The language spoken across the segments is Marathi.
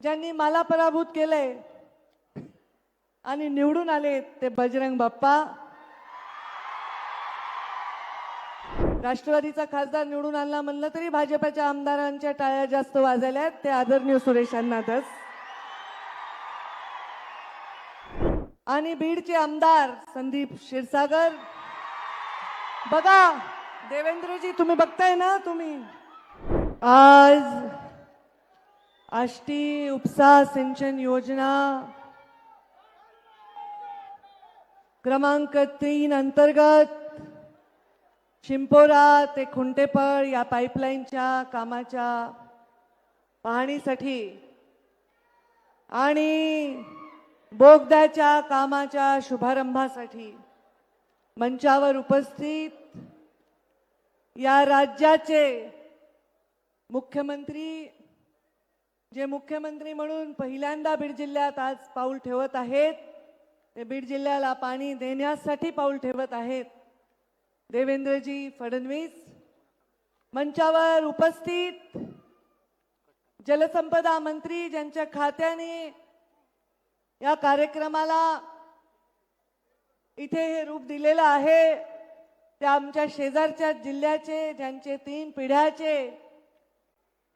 ज्यांनी मला पराभूत केलंय आणि निवडून आले ते बजरंग बाप्पा. राष्ट्रवादीचा खासदार निवडून आणला म्हणलं तरी भाजपाच्या आमदारांच्या टाळ्या जास्त वाजल्या आहेत ते आदरणीय सुरेशांनाच आणि बीडचे आमदार संदीप क्षीरसागर. बघा देवेंद्रजी तुम्ही बघताय ना तुम्ही? आज आष्टी उपसा सिंचन योजना. क्रमांक तीन अंतर्गत शिंपोरा ते खुंटेपळ या पाईपलाईनच्या कामाच्या पाहणीसाठी आणि बोगद्याच्या कामाच्या शुभारंभासाठी मंचावर उपस्थित या राज्याचे मुख्यमंत्री जे मुख्यमंत्री म्हणून पहिल्यांदा बीड जिल्ह्यात आज पाऊल ठेवत आहेत ते बीड जिल्ह्याला पाणी देण्यासाठी पाऊल ठेवत आहेत. देवेंद्रजी फडणवीस मंचावर उपस्थित. जलसंपदा मंत्री ज्यांच्या खात्याने या कार्यक्रमाला इथे हे रूप दिलेलं आहे त्या आमच्या शेजारच्या जिल्ह्याचे ज्यांचे तीन पिढ्याचे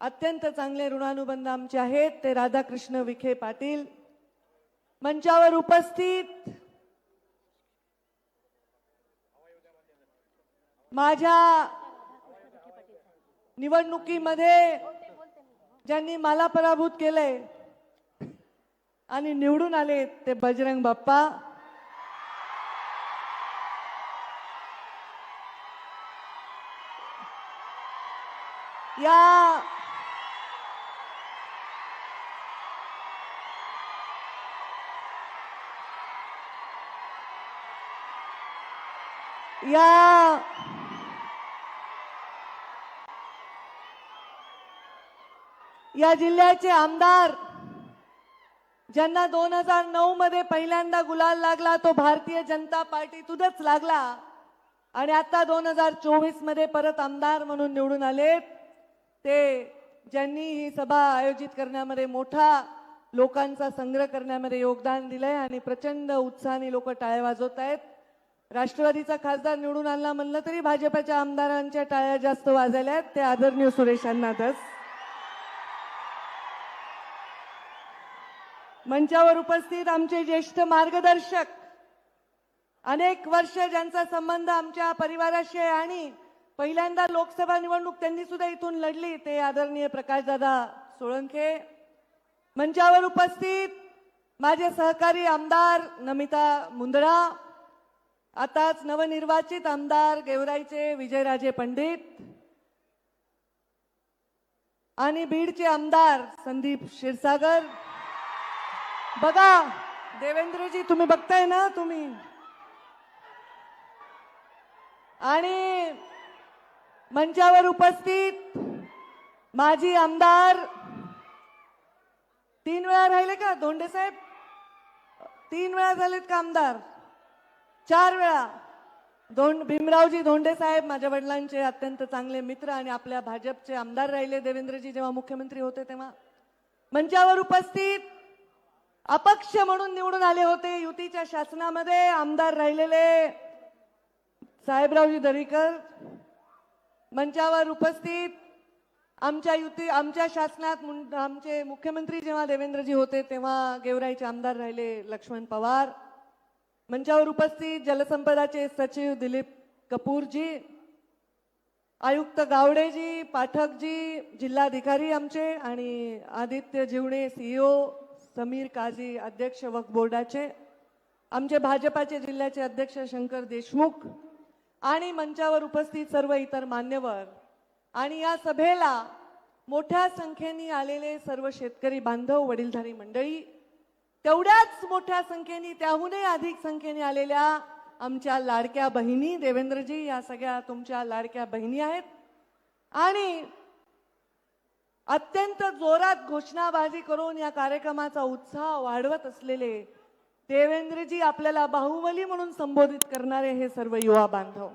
अत्यंत चांगले ऋणानुबंध आमचे आहेत. ते राधाकृष्ण विखे पाटील मंचावर उपस्थित. माझ्या निवडणुकीमध्ये ज्यांनी मला पराभूत केलंय आणि निवडून आले ते बजरंग बाप्पा. या या. या जिल्ह्याचे आमदार ज्यांना दोन हजार नऊ मध्ये पहिल्यांदा गुलाल लागला तो भारतीय जनता पार्टीतूनच लागला. आणि आता दोन हजार चोवीसमध्ये परत आमदार म्हणून निवडून आले. ते ज्यांनी ही सभा आयोजित करण्यामध्ये मोठा लोकांचा संग्रह करण्यामध्ये योगदान दिलंय आणि प्रचंड उत्साहाने लोक टाळे वाजवत आहेत. राष्ट्रवादीचा खासदार निवडून आणला म्हणलं तरी भाजपाच्या आमदारांच्या टाळ्या जास्त वाजल्या आहेत. ते आदरणीय सुरेशांनाच मंचावर उपस्थित आमचे ज्येष्ठ मार्गदर्शक. अनेक वर्ष ज्यांचा संबंध आमच्या परिवाराशी आहे आणि पहिल्यांदा लोकसभा निवडणूक त्यांनी सुद्धा इथून लढली ते आदरणीय प्रकाशदादा सोळंखे मंचावर उपस्थित माझे सहकारी आमदार नमिता मुंदडा आताच नवनिर्वाचित आमदार गेवराईचे विजयराजे पंडित आणि बीडचे आमदार संदीप क्षीरसागर. बघा देवेंद्रजी तुम्ही बघताय ना तुम्ही? आणि मंचावर उपस्थित माजी आमदार तीन वेळा राहिले का? धोंडे साहेब? तीन वेळा झालेत का आमदार? चार वेळा. धोंड भीमरावजी धोंडे साहेब माझ्या वडिलांचे अत्यंत चांगले मित्र आणि आपल्या भाजपचे आमदार राहिले देवेंद्रजी जेव्हा मुख्यमंत्री होते तेव्हा. मंचावर उपस्थित अपक्ष म्हणून निवडून आले होते युतीच्या शासनामध्ये आमदार राहिलेले साहेबरावजी दरीकर. मंचावर उपस्थित आमच्या युती आमच्या शासनात मुं- आमचे मुख्यमंत्री जेव्हा देवेंद्रजी होते तेव्हा गेवराईचे आमदार राहिले लक्ष्मण पवार. मंचावर उपस्थित जलसंपदाचे सचिव दिलीप कपूरजी आयुक्त गावडेजी पाठकजी जिल्हाधिकारी आमचे आणि आदित्य जिवणे सीईओ समीर काझी अध्यक्ष वक्फ बोर्डाचे आमचे भाजपाचे जिल्ह्याचे अध्यक्ष शंकर देशमुख आणि मंचावर उपस्थित सर्व इतर मान्यवर. आणि या सभेला मोठ्या संख्येने आलेले सर्व शेतकरी बांधव वडीलधारी मंडळी तेवढ्याच मोठ्या संख्येने त्याहूनही अधिक संख्येने आलेल्या आमच्या लाडक्या बहिणी देवेंद्रजी या सगळ्या तुमच्या लाडक्या बहिणी आहेत. आणि अत्यंत जोरात घोषणाबाजी करून या कार्यक्रमाचा उत्साह वाढवत असलेले देवेंद्रजी आपल्याला बाहुबली म्हणून संबोधित करणारे हे सर्व युवा बांधव.